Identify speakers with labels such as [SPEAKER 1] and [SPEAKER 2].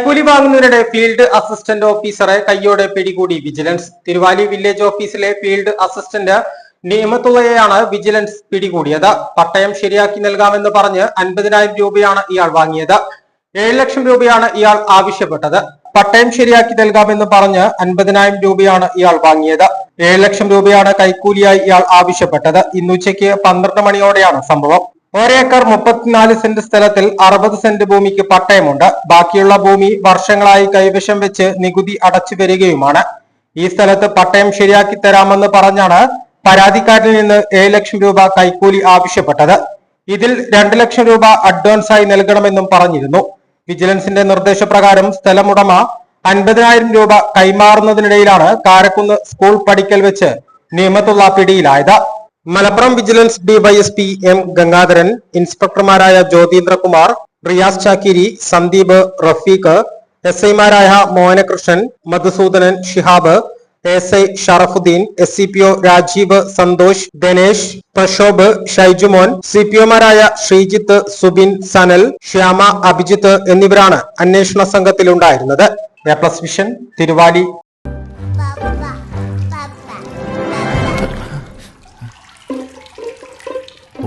[SPEAKER 1] കൈക്കൂലി വാങ്ങുന്നതിനിടെ field assistant ഓഫീസറെ കയ്യോടെ പിടികൂടി വിജിലൻസ്. തിരുവാലി വില്ലേജ് ഓഫീസിലെ ഫീൽഡ് അസിസ്റ്റന്റ് നിയമത്തുള്ളയാണ് വിജിലൻസ് പിടികൂടിയത്. പട്ടയം ശരിയാക്കി നൽകാമെന്ന് പറഞ്ഞ് അൻപതിനായിരം രൂപയാണ് ഇയാൾ വാങ്ങിയത്. ഏഴ് ലക്ഷം രൂപയാണ് ഇയാൾ ആവശ്യപ്പെട്ടത്. പട്ടയം ശരിയാക്കി നൽകാമെന്ന് പറഞ്ഞ് അൻപതിനായിരം രൂപയാണ് ഇയാൾ വാങ്ങിയത്. ഏഴ് ലക്ഷം രൂപയാണ് കൈക്കൂലിയായി ഇയാൾ ആവശ്യപ്പെട്ടത്. ഇന്നുച്ചയ്ക്ക് പന്ത്രണ്ട് മണിയോടെയാണ് സംഭവം. ഒരേക്കർ മുപ്പത്തിനാല് സെന്റ് സ്ഥലത്തിൽ അറുപത് സെന്റ് ഭൂമിക്ക് പട്ടയമുണ്ട്. ബാക്കിയുള്ള ഭൂമി വർഷങ്ങളായി കൈവശം വെച്ച് നികുതി അടച്ചു വരികയുമാണ്. ഈ സ്ഥലത്ത് പട്ടയം ശരിയാക്കി തരാമെന്ന് പറഞ്ഞാണ് പരാതിക്കാരിൽ നിന്ന് ഏഴ് ലക്ഷം രൂപ കൈക്കൂലി ആവശ്യപ്പെട്ടത്. ഇതിൽ രണ്ട് ലക്ഷം രൂപ അഡ്വാൻസായി നൽകണമെന്നും പറഞ്ഞിരുന്നു. വിജിലൻസിന്റെ നിർദ്ദേശപ്രകാരം സ്ഥലമുടമ അൻപതിനായിരം രൂപ കൈമാറുന്നതിനിടയിലാണ് കാരക്കുന്ന് സ്കൂൾ പഠിക്കൽ വെച്ച് നിയമത്തുള്ള പിടിയിലായത്. Malappuram vigilance DYSP M Gangadharan ഇൻസ്പെക്ടർമാരായ Jyothindrakumar Riyas Chakkiri Sandeep Rafeeq S ഐമാരായ Mohanakrishnan Madhusoodanan Shihab S I Sharafuddeen S C P O Rajeev Santhosh Dinesh Prakshobh Shaijumon C P ഒമാരായ Sreejith Subin Sanal Shyama Abhijith എന്നിവരാണ് അന്വേഷണ സംഘത്തിലുണ്ടായിരുന്നത്. A plus vision Thiruvali